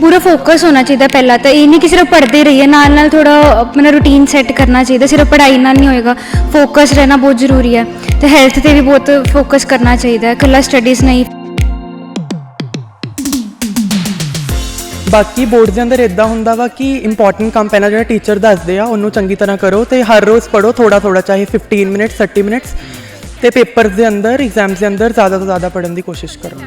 ਪੂਰਾ ਫੋਕਸ ਹੋਣਾ ਚਾਹੀਦਾ ਪਹਿਲਾਂ ਤਾਂ। ਇਹ ਨਹੀਂ ਕਿ ਸਿਰਫ ਪੜ੍ਹਦੇ ਰਹੀਏ, ਨਾਲ ਨਾਲ ਥੋੜਾ ਆਪਣਾ ਰੂਟੀਨ ਸੈੱਟ ਕਰਨਾ ਚਾਹੀਦਾ। ਸਿਰਫ ਪੜ੍ਹਾਈ ਨਾਲ ਨਹੀਂ ਹੋਏਗਾ। ਫੋਕਸ ਰਹਿਣਾ ਬਹੁਤ ਜ਼ਰੂਰੀ ਹੈ। ਤੇ ਹੈਲਥ ਤੇ ਵੀ ਬਹੁਤ ਫੋਕਸ ਕਰਨਾ ਚਾਹੀਦਾ। ਹੈ ਇਕੱਲਾ ਸਟੱਡੀਜ਼ ਨਹੀਂ। ਬਾਕੀ ਬੋਰਡ ਦੇ ਅੰਦਰ ਇਦਾਂ ਹੁੰਦਾ ਵਾ ਕਿ ਇੰਪੋਰਟੈਂਟ ਕੰਮ ਪਹਿਲਾਂ ਜਿਹੜਾ ਟੀਚਰ ਦੱਸਦੇ ਆ, ਉਹਨੂੰ ਚੰਗੀ ਤਰ੍ਹਾਂ ਕਰੋ ਤੇ ਹਰ ਰੋਜ਼ ਪੜੋ ਥੋੜਾ ਥੋੜਾ ਚਾਹੇ 15 ਮਿੰਟ 30 ਮਿੰਟਸ ਤੇ ਪੇਪਰਸ ਦੇ ਅੰਦਰ ਐਗਜ਼ਾਮਸ ਦੇ ਅੰਦਰ ਜ਼ਿਆਦਾ ਤੋਂ ਜ਼ਿਆਦਾ ਪੜਨ ਦੀ ਕੋਸ਼ਿਸ਼ ਕਰੋ।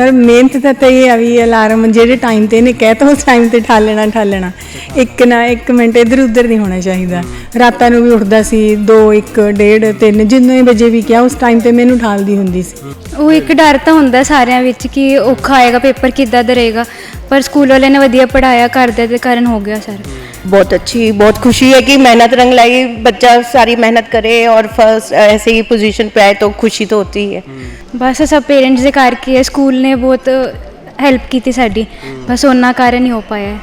ਸਰ, ਮਿਹਨਤ ਤਾਂ ਤਾਂ ਇਹ ਆ ਵੀ ਅਲਾਰਮ ਜਿਹੜੇ ਟਾਈਮ ਤੇ ਇਹਨੇ ਕਹਿ ਤਾ ਉਸ ਟਾਈਮ ਤੇ ਠਾਲਣਾ ਠਾਲਣਾ। ਇੱਕ ਨਾ ਇੱਕ ਮਿੰਟ ਇਧਰ ਉਧਰ ਨਹੀਂ ਹੋਣਾ ਚਾਹੀਦਾ। ਰਾਤਾਂ ਨੂੰ ਵੀ ਉੱਠਦਾ ਸੀ 2 1 1.5 3 ਜਿੰਨੇ ਵਜੇ ਵੀ ਕਿਹਾ, ਉਸ ਟਾਈਮ ਤੇ ਮੈਨੂੰ ਠਾਲਦੀ ਹੁੰਦੀ ਸੀ। ਉਹ ਇੱਕ ਡਰ ਤਾਂ ਹੁੰਦਾ ਸਾਰਿਆਂ ਵਿੱਚ ਕਿ ਔਖਾ ਆਏਗਾ, ਪੇਪਰ ਕਿੱਦਾਂ ਦਾ ਰਹੇਗਾ ਪਰ ਸਕੂਲ ਵਾਲਿਆਂ ਨੇ ਵਧੀਆ ਪੜਾਇਆ ਕਰਦੇ ਦੇ ਕਾਰਨ ਹੋ ਗਿਆ, ਸਰ। बहुत अच्छी बहुत खुशी है कि मेहनत रंग लाई बच्चा सारी मेहनत करे और फर्स्ट ऐसे ही पोजीशन पे आए तो खुशी तो होती ही है ਬਸ ਸਭ ਪੇਰੈਂਟਸ ਦੇ ਕਰਕੇ ਹੈ, ਸਕੂਲ ਨੇ ਬਹੁਤ ਹੈਲਪ ਕੀਤੀ ਸਾਡੀ ਬਸ ਉਹਨਾਂ ਕਾਰਨ ਹੀ ਹੋ ਪਾਇਆ ਹੈ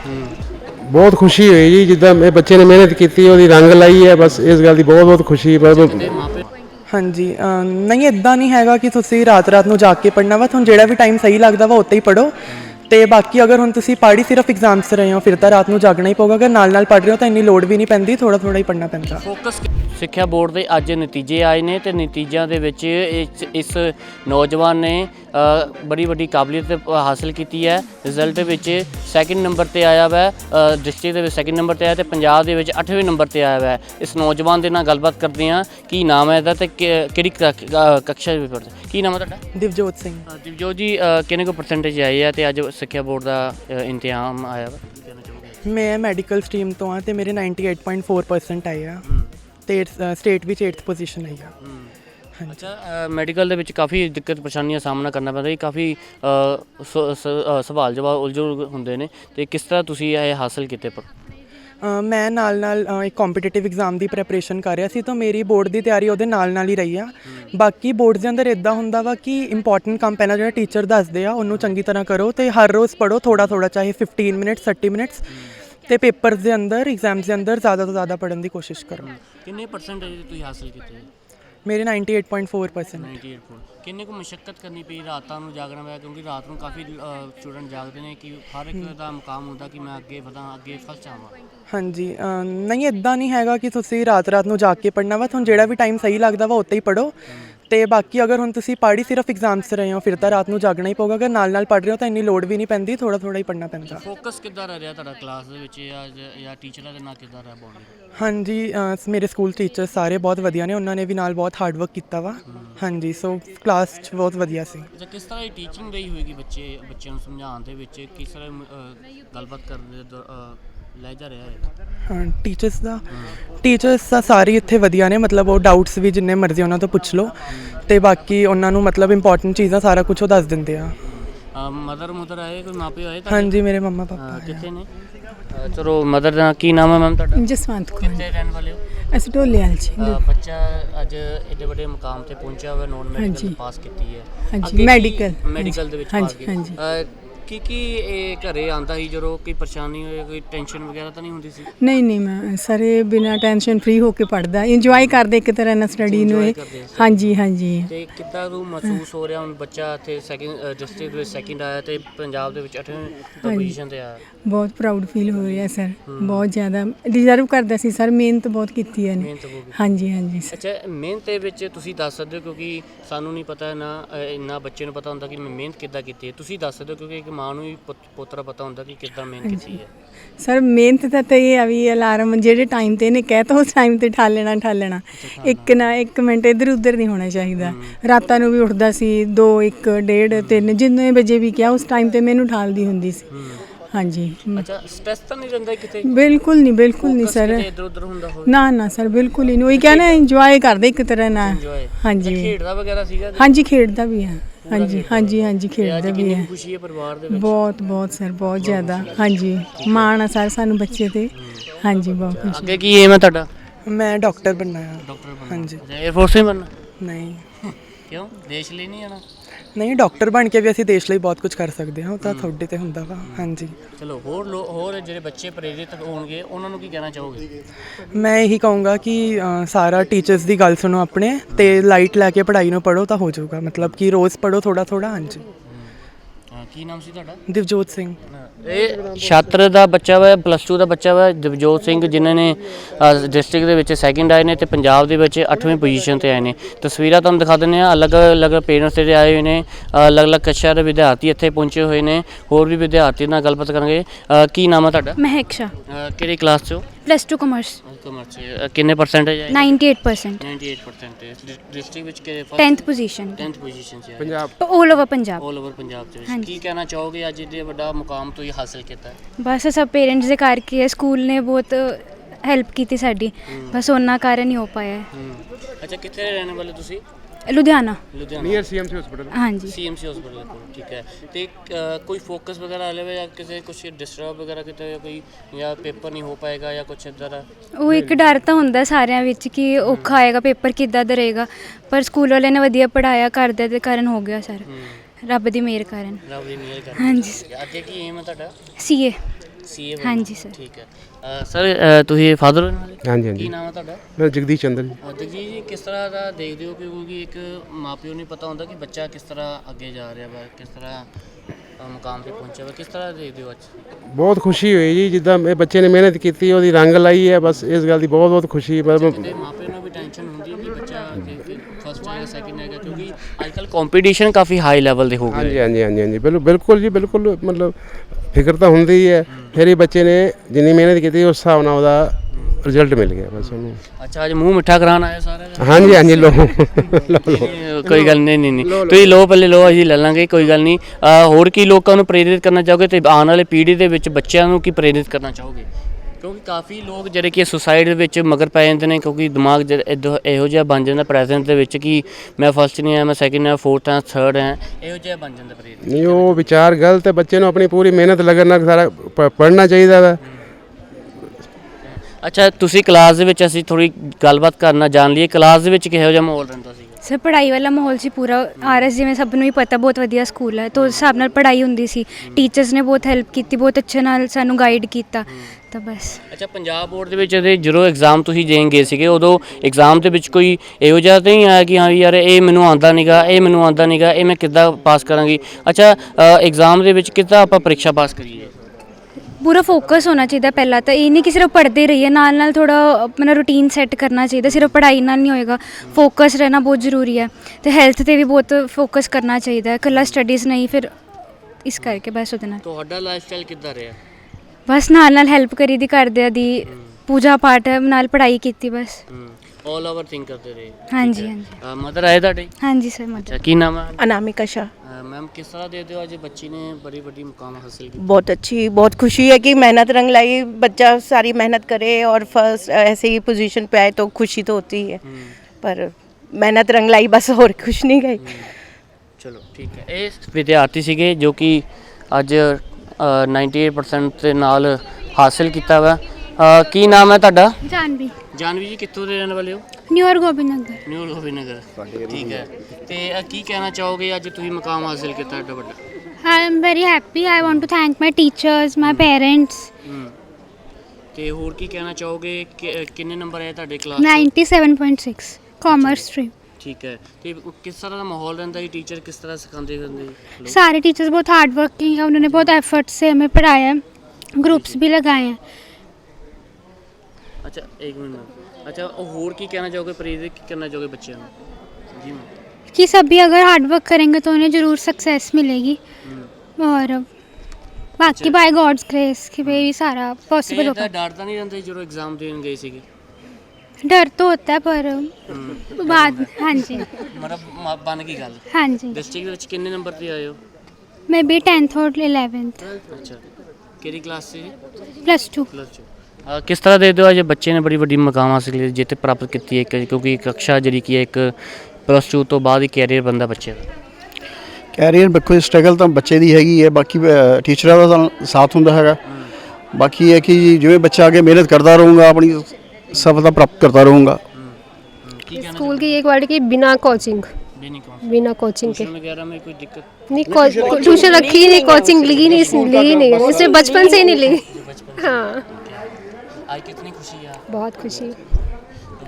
ਬਹੁਤ ਖੁਸ਼ੀ ਹੋਈ ਜੀ ਜਿੱਦਾਂ ਇਹ ਬੱਚੇ ਨੇ ਮਿਹਨਤ ਕੀਤੀ ਉਹਦੀ ਰੰਗ ਲਾਈ ਹੈ ਬਸ ਇਸ ਗੱਲ ਦੀ ਬਹੁਤ ਬਹੁਤ ਖੁਸ਼ੀ ਹੈ ਹਾਂਜੀ ਅਮ, ਨਹੀਂ ਇਦਾਂ ਨਹੀਂ ਹੈਗਾ ਕਿ ਤੁਸੀਂ ਰਾਤ ਰਾਤ ਨੂੰ ਜਾਗ ਕੇ ਪੜਨਾ ਵਾ ਤੁਹਾਨੂੰ ਜਿਹੜਾ ਵੀ ਟਾਈਮ ਸਹੀ ਲੱਗਦਾ ਵਾ ਉੱਤੇ ਹੀ ਪੜੋ ਤੇ ਬਾਕੀ ਅਗਰ ਹੁਣ ਤੁਸੀਂ ਪੜ੍ਹ ਹੀ ਸਿਰਫ ਐਗਜ਼ਾਮਸ ਰਹੇ ਹੋ ਫਿਰ ਤਾਂ ਰਾਤ ਨੂੰ ਜਾਗਣਾ ਹੀ ਪਊਗਾ। ਅਗਰ ਨਾਲ ਨਾਲ ਪੜ੍ਹ ਰਹੇ ਹੋ ਤਾਂ ਇੰਨੀ ਲੋਡ ਵੀ ਨਹੀਂ ਪੈਂਦੀ ਥੋੜਾ ਥੋੜਾ ਹੀ ਪੜਨਾ ਪੈਂਦਾ। ਸਿੱਖਿਆ ਬੋਰਡ ਦੇ ਅੱਜ ਨਤੀਜੇ ਆਏ ਨੇ ਤੇ ਨਤੀਜਿਆਂ ਦੇ ਵਿੱਚ ਇਸ ਇਸ ਨੌਜਵਾਨ ਨੇ ਅ, ਬੜੀ ਵੱਡੀ ਕਾਬਲੀਅਤ ਹਾਸਲ ਕੀਤੀ ਹੈ। ਰਿਜ਼ਲਟ ਵਿੱਚ ਸੈਕਿੰਡ ਨੰਬਰ ਤੇ ਆਇਆ ਵਾ ਡਿਸਟ੍ਰਿਕਟ ਦੇ ਵਿੱਚ ਸੈਕਿੰਡ ਨੰਬਰ ਤੇ ਆਇਆ ਤੇ ਪੰਜਾਬ ਦੇ ਵਿੱਚ 8ਵੇਂ ਨੰਬਰ ਤੇ ਆਇਆ ਵਾ। ਇਸ ਨੌਜਵਾਨ ਦੇ ਨਾਲ ਗੱਲਬਾਤ ਕਰਦੇ ਹਾਂ। ਕੀ ਨਾਮ ਹੈ ਇਹਦਾ ਤੇ ਕਿ- ਕਿਹੜੀ ਕਕ- ਅ, ਕਕਸ਼ਾ ਵਿੱਚ ਪੜ੍ਹਦਾ ਕੀ ਨਾਮ ਹੈ ਤੁਹਾਡਾ? ਦਿਵਜੋਤ ਸਿੰਘ। ਦਿਵਜੋਤ ਜੀ ਕਿੰਨੇ ਕੋ ਪਰਸੈਂਟੇਜ ਆਏ ਆ ਤੇ ਅੱਜ ਸਿੱਖਿਆ ਬੋਰਡ ਦਾ ਅ, ਇਮਤਿਹਾਨ ਆਇਆ ਵਾ? ਕੀ ਕਹਿਣਾ ਚਾਹੋਗੇ ਮੈਂ ਮੈਡੀਕਲ ਸਟਰੀਮ ਤੋਂ ਆ ਤੇ ਮੇਰੇ 98.4% ਆਏ ਆ। ਤੇ ਸਟੇਟ ਵਿੱਚ 8th ਪੋਜੀਸ਼ਨ ਆਈ ਆ। ਅੱਛਾ ਮੈਡੀਕਲ ਦੇ ਵਿੱਚ ਕਾਫੀ ਦਿੱਕਤ ਪਰੇਸ਼ਾਨੀਆਂ ਦਾ ਸਾਹਮਣਾ ਕਰਨਾ ਪੈਂਦਾ ਜੀ ਕਾਫੀ ਅ, ਸ- ਸ- ਅ, ਸਵਾਲ ਜਵਾਬ ਉਲਝਣ ਹੁੰਦੇ ਨੇ। ਤੇ ਕਿਸ ਤਰ੍ਹਾਂ ਤੁਸੀਂ ਇਹ ਹਾਸਲ ਕੀਤੇ ਪਰ? ਮੈਂ ਨਾਲ ਨਾਲ ਅ, ਇੱਕ ਕੰਪੀਟੀਟਿਵ ਐਗਜ਼ਾਮ ਦੀ ਪ੍ਰੈਪਰੇਸ਼ਨ ਕਰ ਰਿਹਾ ਸੀ ਤਾਂ ਮੇਰੀ ਬੋਰਡ ਦੀ ਤਿਆਰੀ ਉਹਦੇ ਨਾਲ ਨਾਲ ਹੀ ਰਹੀ ਆ। ਬਾਕੀ ਬੋਰਡ ਦੇ ਅੰਦਰ ਇਦਾਂ ਹੁੰਦਾ ਵਾ ਕਿ ਇੰਪੋਰਟੈਂਟ ਕੰਮ ਪਹਿਲਾਂ ਜਿਹੜਾ ਟੀਚਰ ਦੱਸਦੇ ਆ ਉਹਨੂੰ ਚੰਗੀ ਤਰ੍ਹਾਂ ਕਰੋ ਤੇ ਹਰ ਰੋਜ਼ ਪੜੋ ਥੋੜਾ ਥੋੜਾ ਚਾਹੇ 15 ਮਿੰਟ 30 ਮਿੰਟਸ ਤੇ ਪੇਪਰਸ ਦੇ ਅੰਦਰ ਐਗਜ਼ਾਮਸ ਦੇ ਅੰਦਰ ਜ਼ਿਆਦਾ ਤੋਂ ਜ਼ਿਆਦਾ ਪੜਨ ਦੀ ਕੋਸ਼ਿਸ਼ ਕਰੋ। ਕਿੰਨੇ ਪਰਸੈਂਟੇਜ ਤੁਸੀਂ ਹਾਸਲ ਕੀਤੇ? ਮੇਰੇ 98.4% 98 ਕਿੰਨੇ ਕੁ ਮੁਸ਼ਕਲ ਕਰਨੀ ਪਈ ਰਾਤਾਂ ਨੂੰ ਜਾਗਣਾ ਪਿਆ? ਕਿਉਂਕਿ ਰਾਤ ਨੂੰ ਕਾਫੀ ਸਟੂਡੈਂਟ ਜਾਗਦੇ ਨੇ ਕਿ ਹਰ ਇੱਕ ਦਾ ਮੁਕਾਮ ਹੁੰਦਾ ਕਿ ਮੈਂ ਅੱਗੇ ਵਧਾਂ ਅੱਗੇ ਫਸਟ ਆਵਾਂ ਹਾਂਜੀ ਨਹੀਂ ਇਦਾਂ ਨਹੀਂ ਹੈਗਾ ਕਿ ਤੁਸੀਂ ਰਾਤ ਰਾਤ ਨੂੰ ਜਾਗ ਕੇ ਪੜਨਾ ਵਾ। ਤੁਹਾਨੂੰ ਜਿਹੜਾ ਵੀ ਟਾਈਮ ਸਹੀ ਲੱਗਦਾ ਵਾ ਉੱਤੇ ਹੀ ਪੜੋ ਤੇ ਬਾਕੀ ਅਗਰ ਹੁਣ ਤੁਸੀਂ ਪੜ੍ਹ ਸਿਰਫ ਐਗਜ਼ਾਮਸ ਰਹੇ ਹੋ ਫਿਰ ਤਾਂ ਰਾਤ ਨੂੰ ਜਾਗਣਾ ਹੀ ਪਊਗਾ। ਅਗਰ ਨਾਲ ਨਾਲ ਪੜ੍ਹ ਰਹੇ ਹੋ ਤਾਂ ਇੰਨੀ ਲੋਡ ਵੀ ਨਹੀਂ ਪੈਂਦੀ ਥੋੜਾ ਥੋੜਾ ਹੀ ਪੜਨਾ ਪੈਂਦਾ। ਫੋਕਸ ਕਿੱਦਾਂ ਰਹਿ ਰਿਹਾ ਤੁਹਾਡਾ ਕਲਾਸ ਦੇ ਵਿੱਚ? ਜਾਂ ਜਾਂ ਟੀਚਰਾਂ ਦੇ ਨਾਲ ਕਿੱਦਾਂ ਰਿਹਾ ਬੋਲਦੇ ਹਾਂਜੀ ਮੇਰੇ ਸਕੂਲ ਟੀਚਰ ਸਾਰੇ ਬਹੁਤ ਵਧੀਆ ਨੇ। ਉਹਨਾਂ ਨੇ ਵੀ ਨਾਲ ਬਹੁਤ ਹਾਰਡ ਵਰਕ ਕੀਤਾ ਵਾ। ਹਾਂਜੀ ਸੋ ਕਲਾਸ 'ਚ ਬਹੁਤ ਵਧੀਆ ਸੀ। ਅੱਛਾ ਕਿਸ ਤਰ੍ਹਾਂ ਦੀ ਟੀਚਿੰਗ ਰਹੀ ਹੋਏਗੀ ਬੱਚੇ ਬੱਚਿਆਂ ਨੂੰ ਸਮਝਾਉਣ ਦੇ ਵਿੱਚ? ਕਿਸ ਤਰ੍ਹਾਂ ਗੱਲਬਾਤ ਕਰਨ ਦੇ ਲਹਿਜਾ ਰਿਹਾ ਹੈ। ਹਾਂ ਟੀਚਰਸ ਦਾ ਟੀਚਰਸ ਤਾਂ ਸਾਰੇ ਇੱਥੇ ਵਧੀਆ ਨੇ ਮਤਲਬ ਉਹ ਡਾਊਟਸ ਵੀ ਜਿੰਨੇ ਮਰਜ਼ੀ ਉਹਨਾਂ ਤੋਂ ਪੁੱਛ ਲਓ। ਤੇ ਬਾਕੀ ਉਹਨਾਂ ਨੂੰ ਮਤਲਬ ਇੰਪੋਰਟੈਂਟ ਚੀਜ਼ਾਂ ਸਾਰਾ ਕੁਝ ਉਹ ਦੱਸ ਦਿੰਦੇ ਆ। ਮਦਰ ਮੁਦਰ ਆਏ ਕੋਈ ਮਾਪੇ ਆਏ ਹਾਂਜੀ ਮੇਰੇ ਮੰਮਾ ਪਾਪਾ ਕਿੱਥੇ ਨੇ? ਅ, ਚਲੋ ਮਦਰ ਦਾ ਕੀ ਨਾਮ ਹੈ ਮੈਮ ਤੁਹਾਡਾ? ਜਸਵੰਤ ਕੌਰ। ਕਿੱਥੇ ਰਹਿਣ ਵਾਲੇ ਹੋ? ਅਸੀਂ ਢੋਲੇ ਵਾਲ ਚ ਅ, ਬੱਚਾ ਅੱਜ ਏਡੇ ਵੱਡੇ ਮੁਕਾਮ ਤੇ ਪਹੁੰਚਿਆ ਹੋਇਆ ਨੋਨ ਮੈਡੀਕਲ ਹਾਂਜੀ। ਪਾਸ ਕੀਤੀ ਹੈ। ਹਾਂਜੀ, ਕੀ- ਮੈਡੀਕਲ, ਮੈਡੀਕਲ ਦੇ ਵਿੱਚ ਹਾਂਜੀ, ਪਾਸ ਕੀਤੀ? ਹਾਂਜੀ। ਅ, ਕੀ ਕੀ ਇਹ ਘਰੇ ਆਂਦਾ ਸੀ ਜਦੋਂ ਕੋਈ ਪਰੇਸ਼ਾਨੀ ਹੋਏ ਕੋਈ ਟੈਨਸ਼ਨ ਵਗੈਰਾ ਤਾਂ ਨਹੀਂ ਹੁੰਦੀ ਸੀ? ਨਹੀਂ ਨਹੀਂ ਮੈਂ ਸਾਰੇ ਬਿਨਾ ਟੈਨਸ਼ਨ ਫ੍ਰੀ ਹੋ ਕੇ ਪੜਦਾ ਇੰਜੋਏ ਕਰਦੇ ਇੱਕ ਤਰ੍ਹਾਂ ਨਾਲ ਸਟੱਡੀ ਨੂੰ ਇਹ। ਕਰਦੇ ਹਾਂਜੀ ਹਾਂਜੀ। ਤੇ ਕਿੱਦਾਂ ਨੂੰ ਮਹਿਸੂਸ ਹੋ ਰਿਹਾ ਹੁਣ ਬੱਚਾ ਇੱਥੇ ਸੈਕਿੰਡ ਡਿਸਟ੍ਰਿਕਟ ਵਿੱਚ ਸੈਕਿੰਡ ਆਇਆ ਤੇ ਪੰਜਾਬ ਦੇ ਵਿੱਚ 8ਵੀਂ ਪੋਜੀਸ਼ਨ ਤੇ ਆਇਆ? ਬਹੁਤ ਪ੍ਰਾਊਡ ਫੀਲ ਹੋ ਰਿਹਾ ਸਰ ਬਹੁਤ ਜ਼ਿਆਦਾ ਡਿਜ਼ਰਵ ਕਰਦਾ ਸੀ ਸਰ ਮਿਹਨਤ ਬਹੁਤ ਕੀਤੀ ਹੈ ਨੇ ਮਿਹਨਤ ਹੋ ਗਈ ਹਾਂਜੀ ਹਾਂਜੀ ਅੱਛਾ ਮਿਹਨਤ ਦੇ ਵਿੱਚ ਤੁਸੀਂ ਦੱਸ ਸਕਦੇ ਹੋ ਕਿਉਂਕਿ ਸਾਨੂੰ ਨਹੀਂ ਪਤਾ ਨਾ ਅ, ਇੰਨਾ ਬੱਚੇ ਨੂੰ ਪਤਾ ਹੁੰਦਾ ਕਿ ਮੈਂ ਮਿਹਨਤ ਕਿੱਦਾਂ ਕੀਤੀ ਹੈ। ਤੁਸੀਂ ਦੱਸ ਸਕਦੇ ਹੋ ਕਿਉਂਕਿ ਇੱਕ ਮਾਂ ਨੂੰ ਵੀ ਪੁੱਤ- ਪੋਤਰਾ ਪਤਾ ਹੁੰਦਾ ਕਿ ਕਿੱਦਾਂ ਮਿਹਨਤ ਕੀਤੀ ਹੈ। ਸਰ ਮਿਹਨਤ ਤਾਂ ਤਾਂ ਇਹ ਆ ਵੀ ਅਲਾਰਮ ਜਿਹੜੇ ਟਾਈਮ ਤੇ ਇਹਨੇ ਕਹਿ ਤਾ ਉਸ ਟਾਈਮ ਤੇ ਠਾਲਣਾ ਠਾਲਣਾ ਇੱਕ ਨਾ ਇੱਕ ਮਿੰਟ ਇਧਰ ਉਧਰ ਨਹੀਂ ਹੋਣਾ ਚਾਹੀਦਾ। ਰਾਤਾਂ ਨੂੰ ਵੀ ਉੱਠਦਾ ਸੀ 2 1 1.5 3 ਜਿੰਨੇ ਵਜੇ ਵੀ ਕਿਹਾ ਉਸ ਟਾਈਮ ਤੇ ਮੈਨੂੰ ਠਾਲਦੀ ਹੁੰਦੀ ਸੀ। ਹਾਂਜੀ। ਅੱਛਾ ਸਟ੍ਰੈਸ ਤਾਂ ਨਹੀਂ ਰਹਿੰਦਾ ਕਿਤੇ? ਬਿਲਕੁਲ ਨਹੀਂ ਬਿਲਕੁਲ ਨਹੀਂ ਸਰ। ਇੱਧਰ ਉੱਧਰ ਹੁੰਦਾ ਹੋਵੇ। ਨਾ ਨਾ ਸਰ ਬਿਲਕੁਲ ਹੀ ਨਹੀਂ। ਉਹੀ ਕਹਿੰਦਾ ਇੰਜੋਏ ਕਰਦੇ ਇੱਕ ਤਰ੍ਹਾਂ ਨਾਲ। ਹਾਂਜੀ। ਖੇਡਦਾ ਵਗੈਰਾ ਸੀਗਾ? ਹਾਂਜੀ ਖੇਡਦਾ ਵੀ ਹੈ। ਹਾਂਜੀ ਹਾਂਜੀ ਹਾਂਜੀ ਖੇਡਦਾ ਵੀ ਕਿੰਨੀ ਹੈ। ਖੁਸ਼ੀ ਹੈ ਪਰਿਵਾਰ ਦੇ ਵਿੱਚ? ਬਹੁਤ ਬਹੁਤ ਸਰ ਬਹੁਤ ਜ਼ਿਆਦਾ। ਹਾਂਜੀ ਮਾਣ ਆ ਸਰ ਸਾਨੂੰ ਬੱਚੇ ਤੇ। ਹਾਂਜੀ ਬਹੁਤ ਖੁਸ਼ੀ। ਅੱਗੇ ਕੀ ਏਮ ਹੈ ਤੁਹਾਡਾ? ਮੈਂ ਡਾਕਟਰ ਬਣਨਾ ਆ। ਡਾਕਟਰ ਬਣਨਾ। ਹਾਂਜੀ। 에ਅਰ ਫੋਰਸ ਹੀ ਬਣਨਾ? ਨਹੀਂ। ਕਿਉਂ? ਦੇਸ਼ ਲਈ ਨਹੀਂ ਆਣਾ ਨਹੀਂ ਡਾਕਟਰ ਬਣ ਕੇ ਵੀ ਅਸੀਂ ਦੇਸ਼ ਲਈ ਬਹੁਤ ਕੁਝ ਕਰ ਸਕਦੇ ਹਾਂ ਉਹ ਤਾਂ ਤੁਹਾਡੇ ਤੇ ਹੁੰਦਾ ਵਾ ਹਾਂਜੀ। ਚਲੋ ਹੋਰ ਲੋ- ਹੋਰ ਜਿਹੜੇ ਬੱਚੇ ਪ੍ਰੇਰਿਤ ਹੋਣਗੇ ਉਹਨਾਂ ਨੂੰ ਕੀ ਕਹਿਣਾ ਚਾਹੋਗੇ? ਮੈਂ ਇਹੀ ਕਹੂੰਗਾ ਕਿ ਅ, ਸਾਰਾ ਟੀਚਰਸ ਦੀ ਗੱਲ ਸੁਣੋ ਆਪਣੇ ਤੇ ਲਾਈਟ ਲੈ ਕੇ ਪੜ੍ਹਾਈ ਨੂੰ ਪੜੋ ਤਾਂ ਹੋ ਜਾਊਗਾ ਮਤਲਬ ਕਿ ਰੋਜ਼ ਪੜੋ ਥੋੜਾ ਥੋੜਾ ਹਾਂਜੀ। ਕੀ ਨਾਮ ਸੀ ਤੁਹਾਡਾ? ਦਿਵਜੋਤ ਸਿੰਘ। ਇਹ ਛਾਤਰ ਦਾ ਬੱਚਾ ਵਾ ਪਲੱਸ 2 ਦਾ ਬੱਚਾ ਵਾ ਦਿਵਜੋਤ ਸਿੰਘ ਜਿਨ੍ਹਾਂ ਨੇ ਡਿਸਟ੍ਰਿਕਟ ਦੇ ਵਿੱਚ ਸੈਕਿੰਡ ਆਏ ਨੇ ਤੇ ਪੰਜਾਬ ਦੇ ਵਿੱਚ 8ਵੀਂ ਪੋਜੀਸ਼ਨ ਤੇ ਆਏ ਨੇ। ਤਸਵੀਰਾਂ ਤੁਹਾਨੂੰ ਦਿਖਾ ਦਿੰਦੇ ਆ ਅਲੱਗ ਅਲੱਗ ਪੇਰੈਂਟਸ ਜਿਹੜੇ ਆਏ ਹੋਏ ਨੇ ਅਲੱਗ ਅਲੱਗ ਕक्षा ਦੇ ਵਿਦਿਆਰਥੀ ਇੱਥੇ ਪਹੁੰਚੇ ਹੋਏ ਨੇ ਹੋਰ ਵੀ ਵਿਦਿਆਰਥੀ ਨਾਲ ਗੱਲਬਾਤ ਕਰਾਂਗੇ। ਕੀ ਨਾਮ ਹੈ ਤੁਹਾਡਾ? ਮਹਿਕ ਸ਼ਾ ਅ, ਕਿਹੜੀ ਕਲਾਸ 'ਚ ਹੋ? ਪਲੱਸ 2 ਕਮਰਸ ਕਮਰਸ ਕਿੰਨੇ ਪਰਸੈਂਟੇਜ ਹੈ 98% 98% ਡਿਸਟ੍ਰਿਕਟ ਵਿੱਚ ਕਿ 10th ਪੋਜੀਸ਼ਨ 10th ਪੋਜੀਸ਼ਨ 'ਚ ਹੈ। Punjab. All over Punjab. All over Punjab ਦੇ ਵਿੱਚ। ਹਾਂਜੀ। ਕੀ ਕਹਿਣਾ ਚਾਹੋਗੇ ਅੱਜ ਦੇ ਵੱਡਾ ਮੁਕਾਮ ਤੁਸੀਂ ਹਾਸਲ ਕੀਤਾ? ਹੈ ਬਸ ਸਭ ਪੇਰੈਂਟਸ ਦੇ ਕਰਕੇ ਹੈ ਸਕੂਲ ਨੇ ਬਹੁਤ ਹੈਲਪ ਕੀਤੀ ਸਾਡੀ। ਬਸ ਉਹਨਾਂ ਕਾਰਨ ਹੀ ਹੋ ਪਾਇਆ ਹੈ। ਅੱਛਾ ਕਿੱਥੇ ਰਹਿਣ ਵਾਲੇ ਤੁਸੀਂ? ਲੁਧਿਆਣਾ। ਨੀਅਰ ਸੀਐਮਸੀ ਹਸਪੀਟਲ ਹਾਂਜੀ। ਸੀਐਮਸੀ ਹਸਪੀਟਲ ਕੋਲ ਠੀਕ ਹੈ। ਤੇ ਅ, ਕੋਈ ਫੋਕਸ ਵਗੈਰਾ ਹਲੇ ਜਾਂ ਕਿਸੇ ਕੁਝ ਡਿਸਟਰਬ ਵਗੈਰਾ ਕਿਤੇ ਜਾਂ ਕੋਈ ਜਾਂ ਪੇਪਰ ਨਹੀਂ ਹੋ ਪਾਏਗਾ ਜਾਂ ਕੁਝ ਇਦਾਂ ਦਾ? ਉਹ ਇੱਕ ਡਰ ਤਾਂ ਹੁੰਦਾ ਸਾਰਿਆਂ ਵਿੱਚ ਕਿ ਔਖਾ ਆਏਗਾ ਪੇਪਰ ਕਿੱਦਾਂ ਦਾ ਰਹੇਗਾ ਪਰ ਸਕੂਲ ਵਾਲਿਆਂ ਨੇ ਵਧੀਆ ਪੜਾਇਆ ਘਰਦਿਆਂ ਦੇ ਕਾਰਨ ਹੋ ਗਿਆ ਸਰ। ਰੱਬ ਦੀ ਮਿਹਰ ਕਾਰਨ। ਰੱਬ ਦੀ ਮਿਹਰ ਕਰ ਹਾਂਜੀ। ਅੱਗੇ ਕੀ ਏਮ ਹੈ ਤੁਹਾਡਾ? ਸੀਏ ਸੀਏ ਹਾਂਜੀ ਸਰ ਠੀਕ ਹੈ। ਸਰ ਤੁਸੀਂ ਫਾਦਰ ਹੋ ਹਾਂਜੀ ਕੀ ਹਾਂਜੀ ਨਾਮ ਹੈ ਤੁਹਾਡਾ? ਮੈਂ ਜਗਦੀਸ਼ ਚੰਦਰ ਜੀ। ਜਗਜੀਤ ਜੀ ਕਿਸ ਤਰ੍ਹਾਂ ਦਾ ਦੇਖਦੇ ਹੋ? ਕਿ ਕਿਉਂਕਿ ਇੱਕ ਮਾਪਿਓ ਨੂੰ ਪਤਾ ਹੁੰਦਾ ਕਿ ਬੱਚਾ ਕਿਸ ਤਰ੍ਹਾਂ ਅੱਗੇ ਜਾ ਰਿਹਾ ਵਾ ਕਿਸ ਤਰ੍ਹਾਂ ਅ, ਮੁਕਾਮ ਤੇ ਪਹੁੰਚਿਆ ਵਾ। ਕਿਸ ਤਰ੍ਹਾਂ ਦੇਖਦੇ ਹੋ ਅੱਜ? ਬਹੁਤ ਖੁਸ਼ੀ ਹੋਈ ਜੀ ਜਿੱਦਾਂ ਇਹ ਬੱਚੇ ਨੇ ਮਿਹਨਤ ਕੀਤੀ ਉਹਦੀ ਰੰਗ ਲਾਈ ਹੈ ਬਸ ਇਸ ਗੱਲ ਦੀ ਬਹੁਤ ਬਹੁਤ ਖੁਸ਼ੀ ਮਤਲਬ ਤੇ ਮਾਪਿਆਂ ਨੂੰ ਵੀ ਟੈਨਸ਼ਨ ਹੁੰਦੀ ਹੈ ਕਿ ਬੱਚਾ ਆਏਗਾ ਸੈਕਿੰਡ ਆਏਗਾ ਕਿਉਂਕਿ ਅੱਜ ਕੱਲ ਕੰਪੀਟੀਸ਼ਨ ਕਾਫੀ ਹਾਈ ਲੈਵਲ ਦੇ ਹੋ ਗਏ ਹਾਂਜੀ ਹਾਂਜੀ ਹਾਂਜੀ ਹਾਂਜੀ ਬਿਲਕੁਲ ਬਿਲਕੁਲ ਜੀ ਬਿਲਕੁਲ ਮਤਲਬ ਫਿਕਰ ਤਾਂ ਹੁੰਦੀ ਹੀ ਹੈ। ਫਿਰ ਹੀ ਬੱਚੇ ਨੇ ਜਿੰਨੀ ਮਿਹਨਤ ਕੀਤੀ ਉਸ ਹਿਸਾਬ ਨਾਲ ਉਹਦਾ ਰਿਜ਼ਲਟ ਮਿਲ ਗਿਆ ਬਸ ਉਹਨੂੰ। ਅੱਛਾ ਅੱਜ ਮੂੰਹ ਮਿੱਠਾ ਕਰਾਉਣ ਆਇਆ ਸਾਰਿਆਂ ਦਾ? ਹਾਂਜੀ ਹਾਂਜੀ ਲੋ ਲੋ ਲੋ ਨਹੀਂ, ਕੋਈ ਗੱਲ ਨਹੀਂ ਨਹੀਂ ਨਹੀਂ। ਤੁਸੀਂ ਲੋ ਪਹਿਲੇ ਲੋ ਅਸੀਂ ਲੈ ਲਾਂਗੇ ਕੋਈ ਗੱਲ ਨਹੀਂ। ਹੋਰ ਕੀ ਲੋਕਾਂ ਨੂੰ ਪ੍ਰੇਰਿਤ ਕਰਨਾ ਚਾਹੋਗੇ ਤੇ ਆਉਣ ਵਾਲੇ ਪੀੜ੍ਹੀ ਦੇ ਵਿੱਚ ਬੱਚਿਆਂ ਨੂੰ ਕੀ ਪ੍ਰੇਰਿਤ ਕਰਨਾ ਚਾਹੋਗੇ? ਕਿਉਂਕਿ ਕਾਫੀ ਲੋਕ ਜਿਹੜੇ ਕਿ ਸੁਸਾਇਡ ਦੇ ਵਿੱਚ ਮਗਰ ਪੈ ਜਾਂਦੇ ਨੇ, ਕਿਉਂਕਿ ਦਿਮਾਗ ਜਦ ਇੱਦਾਂ- ਇਹੋ ਜਿਹਾ ਬਣ ਜਾਂਦਾ ਪ੍ਰੈਜ਼ੈਂਟ ਦੇ ਵਿੱਚ ਕਿ ਮੈਂ ਫਸਟ ਨਹੀਂ ਆ ਮੈਂ ਸੈਕਿੰਡ ਆ ਫੋਰਥ ਆ ਥਰਡ ਆ ਇਹੋ ਜਿਹਾ ਬਣ ਜਾਂਦਾ ਪ੍ਰੇਰਿਤ ਨਹੀਂ, ਉਹ ਵਿਚਾਰ ਗਲਤ ਹੈ, ਬੱਚੇ ਨੂੰ ਆਪਣੀ ਪੂਰੀ ਮਿਹਨਤ ਲਗਨ ਨਾਲ ਸਾਰਾ ਪੜ੍ਹਨਾ ਚਾਹੀਦਾ ਵਾ। ਅੱਛਾ ਤੁਸੀਂ ਕਲਾਸ ਦੇ ਵਿੱਚ ਅਸੀਂ ਥੋੜੀ ਗੱਲਬਾਤ ਕਰਨਾ ਜਾਣ ਲਈਏ। ਕਲਾਸ ਦੇ ਵਿੱਚ ਕਿਹੋ ਜਿਹਾ ਮਾਹੌਲ ਰਹਿੰਦਾ ਸੀ ਸਰ ਪੜ੍ਹਾਈ ਵਾਲਾ ਮਾਹੌਲ ਸੀ ਪੂਰਾ। ਆਰਐਸ ਜਿਵੇਂ ਸਭ ਨੂੰ ਹੀ ਪਤਾ ਬਹੁਤ ਵਧੀਆ ਸਕੂਲ ਹੈ। ਤਾਂ ਉਸ ਹਿਸਾਬ ਨਾਲ ਪੜ੍ਹਾਈ ਹੁੰਦੀ ਸੀ। ਟੀਚਰਸ ਨੇ ਬਹੁਤ ਹੈਲਪ ਕੀਤੀ ਬਹੁਤ ਅੱਛੇ ਨਾਲ ਸਾਨੂੰ ਗਾਈਡ ਕੀਤਾ। ਤਾਂ ਬਸ। ਅੱਛਾ ਪੰਜਾਬ ਬੋਰਡ ਦੇ ਵਿੱਚ ਇਹਦੇ ਜਦੋਂ ਐਗਜ਼ਾਮ ਤੁਸੀਂ ਦੇਣ ਗਏ ਸੀਗੇ ਉਦੋਂ ਐਗਜ਼ਾਮ ਦੇ ਵਿੱਚ ਕੋਈ ਇਹੋ ਜਿਹਾ ਤਾਂ ਨਹੀਂ ਆਇਆ ਕਿ ਹਾਂ ਵੀ ਯਾਰ ਇਹ ਮੈਨੂੰ ਆਂਦਾ ਨਹੀਂਗਾ ਇਹ ਮੈਨੂੰ ਆਂਦਾ ਨਹੀਂਗਾ ਇਹ ਮੈਂ ਕਿੱਦਾਂ ਪਾਸ ਕਰਾਂਗੀ? ਅੱਛਾ ਐਗਜ਼ਾਮ ਦੇ ਵਿੱਚ ਕਿੱਦਾਂ ਆਪਾਂ ਪ੍ਰੀਖਿਆ ਪਾਸ ਕਰੀਏ? ਪੂਰਾ ਫੋਕਸ ਹੋਣਾ ਚਾਹੀਦਾ ਪਹਿਲਾਂ ਤਾਂ। ਇਹ ਨਹੀਂ ਕਿ ਸਿਰਫ ਪੜ੍ਹਦੇ ਰਹੀਏ ਨਾਲ ਨਾਲ ਥੋੜਾ ਆਪਣਾ ਰੁਟੀਨ ਸੈੱਟ ਕਰਨਾ ਚਾਹੀਦਾ ਸਿਰਫ ਪੜ੍ਹਾਈ ਨਾਲ ਨਹੀਂ ਹੋਏਗਾ। ਫੋਕਸ ਰਹਿਣਾ ਬਹੁਤ ਜ਼ਰੂਰੀ ਹੈ ਤੇ ਹੈਲਥ ਤੇ ਵੀ ਬਹੁਤ ਫੋਕਸ ਕਰਨਾ ਚਾਹੀਦਾ ਹੈ। ਇਕੱਲਾ ਸਟੱਡੀਜ਼ ਨਹੀਂ ਫਿਰ ਇਸ ਕਰਕੇ ਬਸ ਉਹਦੇ ਨਾਲ। ਤੁਹਾਡਾ ਲਾਈਫਸਟਾਈਲ ਕਿੱਦਾਂ ਰਿਹਾ? ਬਸ ਨਾਲ ਨਾਲ ਹੈਲਪ ਕਰੀ ਦੀ ਘਰਦਿਆਂ ਦੀ ਪੂਜਾ ਪਾਠ ਨਾਲ ਪੜ੍ਹਾਈ ਕੀਤੀ ਬਸ। ਆਲ ਓਵਰ ਥਿੰਕ ਕਰਦੇ ਰਹੇ। ਹਾਂਜੀ ਹਾਂਜੀ। ਮਦਰ ਆਏ ਤੁਹਾਡੇ? ਹਾਂਜੀ ਸਰ ਮਦਰ ਕੀ ਨਾਮ ਹੈ? ਅਨਾਮਿਕਾ ਸ਼ਾ ਮੈਮ ਕਿਸ ਤਰ੍ਹਾਂ ਦੇ ਦਿਓ ਅੱਜ ਬੱਚੀ ਨੇ ਬੜੀ ਵੱਡੀ ਮੁਕਾਮ ਹਾਸਲ ਕੀਤਾ बहुत अच्छी बहुत खुशी है कि मेहनत रंग लाई बच्चा सारी मेहनत करे और फर्स्ट ऐसे ही पोजीशन पे आए तो खुशी तो होती ही है पर मेहनत रंग लाई बस और खुश नहीं गई ਚਲੋ ਠੀਕ ਹੈ ਇਹ ਵਿਦਿਆਰਥੀ ਸੀਗੇ ਜੋ ਕਿ ਅੱਜ ਅ, 98% ਦੇ ਨਾਲ ਹਾਸਲ ਕੀਤਾ ਵਾ ਅ, ਕੀ ਨਾਮ ਹੈ ਤੁਹਾਡਾ ਜਾਨਵੀ ਜਾਨਵੀ ਜੀ ਕਿੱਥੋਂ ਦੇ ਰਹਿਣ ਵਾਲੇ ਹੋ ਨਿਊਯਾਰਕ ਗੋਬਿੰਦਨਗਰ ਨਿਊ ਗੋਬਿੰਦਨਗਰ ਠੀਕ ਹੈ ਤੇ ਅ, ਕੀ ਕਹਿਣਾ ਚਾਹੋਗੇ ਅੱਜ ਤੁਸੀਂ ਮੁਕਾਮ ਹਾਸਲ ਕੀਤਾ ਏਡਾ ਵੱਡਾ I am very happy. I want to thank my teachers, my parents. ਹੂੰ ਤੇ ਹੋਰ ਕੀ ਕਹਿਣਾ ਚਾਹੋਗੇ ਕਿ- ਕਿੰਨੇ ਨੰਬਰ ਆਏ ਤੁਹਾਡੇ ਕਲਾਸ 97.6 commerce stream. ਠੀਕ ਹੈ ਤੇ ਕਿਸ ਤਰ੍ਹਾਂ ਦਾ ਮਾਹੌਲ ਰਹਿੰਦਾ ਹੈ ਟੀਚਰ ਕਿਸ ਤਰ੍ਹਾਂ ਸਿਖਾਉਂਦੇ ਹੁੰਦੇ ਲੋਕ? सारे टीचर्स बहुत हार्ड वर्किंग है उन्होंने बहुत एफर्ट से हमें पढ़ाया है ग्रुप्स भी लगाए हैं ਅੱਛਾ ਇੱਕ ਮਿੰਟ ਅੱਛਾ ਉਹ ਹੋਰ ਕੀ ਕਹਿਣਾ ਚਾਹੋਗੇ ਪ੍ਰੇਰਿਤ ਕੀ ਕਰਨਾ ਚਾਹੋਗੇ ਬੱਚਿਆਂ ਨੂੰ ਜੀ ਮੈਮ कि सभी अगर हार्ड वर्क करेंगे तो उन्हें ज़रूर सक्सेस मिलेगी और बाकी बाय गॉड्स ग्रेस कि भाई सारा ਤੇ पॉसिबल ਇਹਦਾ होगा ਡਰ ਤਾਂ ਨਹੀਂ ਰਹਿੰਦਾ ਜਦੋਂ ਐਗਜ਼ਾਮ ਦੇਣ ਗਏ ਸੀਗੇ डर तो होता है पर बाद हाँ जी ਮਤਲਬ ਮ- ਬਣ ਗਈ ਗੱਲ हाँ जी ਡਿਸਟ੍ਰਿਕਟ ਦੇ ਵਿੱਚ ਕਿੰਨੇ ਨੰਬਰ ਤੇ ਆਏ ਹੋ मैं भी टेंथ और इलेवेंथ ਅੱਛਾ ਕਿਹੜੀ ਕਲਾਸ ਸੀ प्लस टू ਪਲੱਸ ਅ, ਕਿਸ ਤਰ੍ਹਾਂ ਦੇਖਦੇ ਹੋ ਅੱਜ ਬੱਚੇ ਨੇ ਬੜੀ ਵੱਡੀ ਮਕਾਮ ਹਾਸਿਲ ਕੀਤੀ ਜਿੱਤ ਪ੍ਰਾਪਤ ਕੀਤੀ ਹੈ ਇੱਕ- ਕਿਉਂਕਿ ਇੱਕ ਕਕਸ਼ਾ ਜਿਹੜੀ ਕੀ ਹੈ ਇੱਕ ਪਲੱਸ 2 ਤੋਂ ਬਾਅਦ ਹੀ ਕੈਰੀਅਰ ਬੰਦਾ ਬੱਚੇ ਦਾ। ਕੈਰੀਅਰ ਦੇਖੋ ਸਟਰਗਲ ਤਾਂ ਬੱਚੇ ਦੀ ਹੈਗੀ ਹੈ ਬਾਕੀ ਅ, ਟੀਚਰਾਂ ਦਾ ਤਾਂ ਸਾਥ ਹੁੰਦਾ ਹੈਗਾ। ਬਾਕੀ ਇਹ ਹੈ ਕਿ ਜਿਵੇਂ ਬੱਚਾ ਅੱਗੇ ਮਿਹਨਤ ਕਰਦਾ ਰਹੂੰਗਾ ਆਪਣੀ ਸਫਲਤਾ ਪ੍ਰਾਪਤ ਕਰਦਾ ਰਹੂੰਗਾ। स्कूल की ये क्वालिटी की बिना कोचिंग बिना कोचिंग के ਵਗੈरह में कोई दिक्कत नहीं कोच- ट्यूशन रखी ही नहीं कोचिंग ली ही नहीं ली ही नहीं इसमें बचपन से ही नहीं ली हाँ ਅੱਜ ਕਿਤਨੀ ਖੁਸ਼ੀ ਆ? ਬਹੁਤ ਖੁਸ਼ੀ।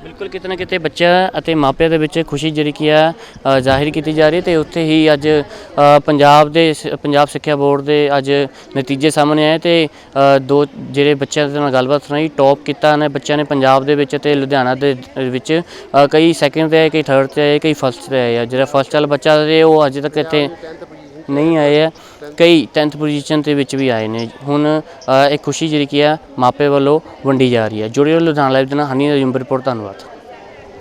ਬਿਲਕੁਲ ਕਿਤਨਾ ਕਿਤੇ ਬੱਚਾ ਅਤੇ ਮਾਪਿਆਂ ਦੇ ਵਿੱਚ ਖੁਸ਼ੀ ਜਿਹੜੀ ਕੀ ਆ ਜ਼ਾਹਿਰ ਕੀਤੀ ਜਾ ਰਹੀ ਹੈ ਤੇ ਉੱਥੇ ਹੀ ਅੱਜ ਪੰਜਾਬ ਦੇ ਸ- ਪੰਜਾਬ ਸਿੱਖਿਆ ਬੋਰਡ ਦੇ ਅੱਜ ਨਤੀਜੇ ਸਾਹਮਣੇ ਆਏ ਤੇ ਦੋ ਜਿਹੜੇ ਬੱਚਿਆਂ ਦੇ ਨਾਲ ਗੱਲਬਾਤ ਸੁਣਾਈ ਟੌਪ ਕੀਤਾ ਨੇ ਬੱਚਿਆਂ ਨੇ ਪੰਜਾਬ ਦੇ ਵਿੱਚ ਤੇ ਲੁਧਿਆਣਾ ਦੇ ਵਿੱਚ ਕਈ ਸੈਕਿੰਡ ਤੇ ਆਏ ਕਈ ਥਰਡ ਤੇ ਆਏ ਕਈ ਫਸਟ ਤੇ ਆਏ ਆ। ਜਿਹੜਾ ਫਸਟ ਵਾਲਾ ਬੱਚਾ ਸੀ ਉਹ ਅੱਜ ਤੱਕ ਇੱਥੇ ਨਹੀਂ ਆਏ ਆ। ਕਈ 10th ਪੋਜੀਸ਼ਨ ਦੇ ਵਿੱਚ ਵੀ ਆਏ ਨੇ। ਹੁਣ ਇਹ ਖੁਸ਼ੀ ਜਿਹੜੀ ਕੀ ਆ, ਮਾਪੇ ਵੱਲੋਂ ਵੰਡੀ ਜਾ ਰਹੀ ਹੈ ਜੁੜੇ ਜੁੜਿਓ ਲੁਧਿਆਣਾ ਲਾਈਵ ਦੇ ਨਾਲ। ਹਨੀ ਦਾ ਰਿਪੋਰਟ ਧੰਨਵਾਦ।